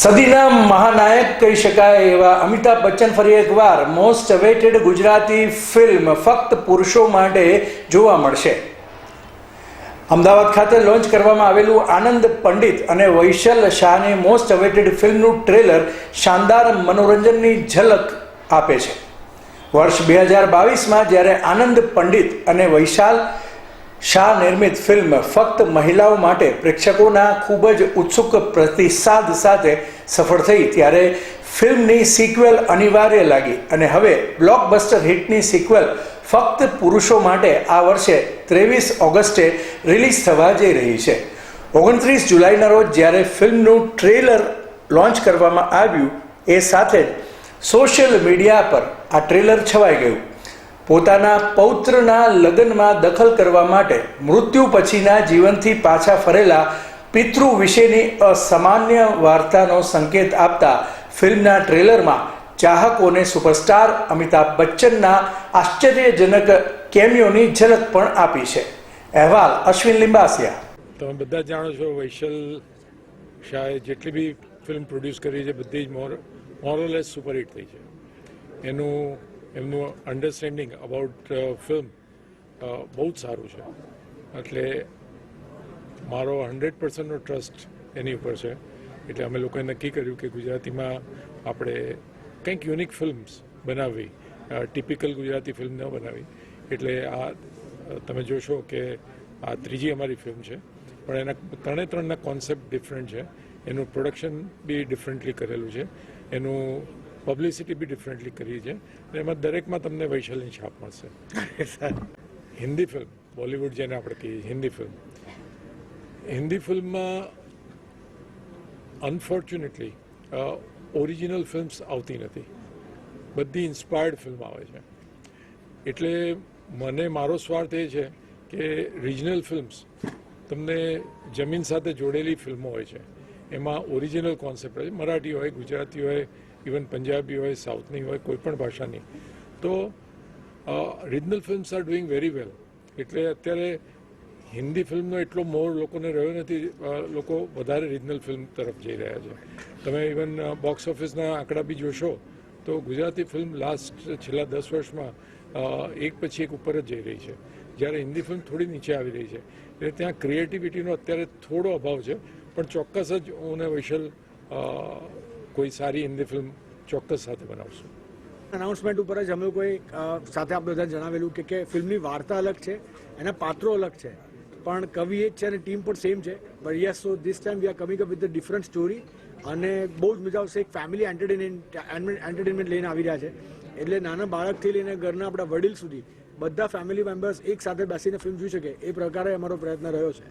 સદીના મહાનાયક કહી શકાય એવા અમિતાભ બચ્ચન ફરી એકવાર મોસ્ટ અવેટેડ ગુજરાતી ફિલ્મ ફક્ત પુરુષો માટે જોવા મળશે. અમદાવાદ ખાતે લોન્ચ કરવામાં આવેલું આનંદ પંડિત અને વૈશલ શાહની મોસ્ટ અવેટેડ ફિલ્મનું ટ્રેલર શાનદાર મનોરંજનની ઝલક આપે છે. વર્ષ બે હજાર બાવીસમાં જ્યારે આનંદ પંડિત અને વૈશાલ શાહ નિર્મિત ફિલ્મ ફક્ત મહિલાઓ માટે, પ્રેક્ષકોના ખૂબ જ ઉત્સુક પ્રતિસાદ સાથે સફળ થઈ ત્યારે ફિલ્મની સિક્વેલ અનિવાર્ય લાગી અને હવે બ્લોકબસ્ટર હિટની સિક્વેલ ફક્ત પુરુષો માટે આ વર્ષે ત્રેવીસ ઓગસ્ટે રિલીઝ થવા જઈ રહી છે. ઓગણત્રીસ જુલાઈના રોજ જ્યારે ફિલ્મનું ટ્રેલર લોન્ચ કરવામાં આવ્યું, એ સાથે જ સોશિયલ મીડિયા પર આ ટ્રેલર છવાઈ ગયું. પોતાના પૌત્રના લગ્નમાં દખલ કરવા માટે મૃત્યુ પછીના જીવનથી પાછા ફરેલા પિતૃ વિશેની અસામાન્ય વાર્તાનો સંકેત આપતા ફિલ્મના ટ્રેલરમાં ચાહકોને સુપરસ્ટાર અમિતાભ બચ્ચનના આશ્ચર્યજનક કેમિયોની ઝલક પણ આપી છે. અહેવાલ અશ્વિન લિંબાસિયા. તમે બધા જાણો છો વૈશલ શાહે જેટલી બી ફિલ્મ પ્રોડ્યુસ કરી છે, બધી જ મોર, મોરલેસ સુપરહિટ થઈ છે. એનું એમનું અન્ડરસ્ટેન્ડિંગ અબાઉટ ફિલ્મ બહુ જ સારું છે. એટલે મારો હંડ્રેડ પર્સન્ટનો ટ્રસ્ટ એની ઉપર છે. એટલે અમે લોકોએ નક્કી કર્યું કે ગુજરાતીમાં આપણે કંઈક યુનિક ફિલ્મ્સ બનાવવી ટિપિકલ ગુજરાતી ફિલ્મ ન બનાવી એટલે આ તમે જોશો કે આ ત્રીજી અમારી ફિલ્મ છે. પણ એના ત્રણે ત્રણના કોન્સેપ્ટ ડિફરન્ટ છે. એનું પ્રોડક્શન બી ડિફરન્ટલી કરેલું છે. એનું પબ્લિસિટી બી ડિફરન્ટલી કરી છે. એમાં દરેકમાં તમને વૈશાલની છાપ મળશે. હિન્દી ફિલ્મ બોલિવૂડ જેને આપણે કહીએ હિન્દી ફિલ્મ હિન્દી ફિલ્મમાં અનફોર્ચ્યુનેટલી ઓરિજિનલ ફિલ્મ્સ આવતી નથી. બધી ઇન્સ્પાયર્ડ ફિલ્મ આવે છે. એટલે મને મારો સ્વાર્થ એ છે કે રિજનલ ફિલ્મ્સ તમને જમીન સાથે જોડેલી ફિલ્મો હોય છે. એમાં ઓરિજિનલ કોન્સેપ્ટ હોય છે. મરાઠી હોય, ગુજરાતી હોય ઇવન પંજાબી હોય સાઉથની હોય, કોઈ પણ ભાષાની. તો regional films are doing very well એટલે અત્યારે હિન્દી ફિલ્મનો એટલો મોર લોકોને રહ્યો નથી લોકો વધારે રિજનલ ફિલ્મ તરફ જઈ રહ્યા છે. તમે ઇવન બોક્સ ઓફિસના આંકડા બી જોશો, તો ગુજરાતી ફિલ્મ લાસ્ટ છેલ્લા દસ વર્ષમાં એક પછી એક ઉપર જ જઈ રહી છે. જ્યારે હિન્દી ફિલ્મ થોડી નીચે આવી રહી છે. એટલે ત્યાં ક્રિએટિવિટીનો અત્યારે થોડો અભાવ છે, પણ ચોક્કસ જ હું વૈશલ કોઈ સારી હિન્દી ફિલ્મ ચોક્કસ સાથે બનાવશું. અનાઉન્સમેન્ટ ઉપર જ અમે કોઈ સાથે આપણે બધા જણાવેલું કે કે ફિલ્મની વાર્તા અલગ છે, એના પાત્રો અલગ છે. પણ કવિ એ જ છે અને ટીમ પણ સેમ છે. But yes so this time we are coming up with different story અને બહુ જ મજા આવશે. એક ફેમિલી એન્ટરટેનમેન્ટ એન્ટરટેનમેન્ટ લઈને આવી રહ્યા છે. એટલે નાના બાળકથી લઈને ઘરના આપણા વડીલ સુધી બધા ફેમિલી મેમ્બર્સ એક સાથે બેસીને ફિલ્મ જોઈ શકે એ પ્રકારે અમારો પ્રયત્ન રહ્યો છે.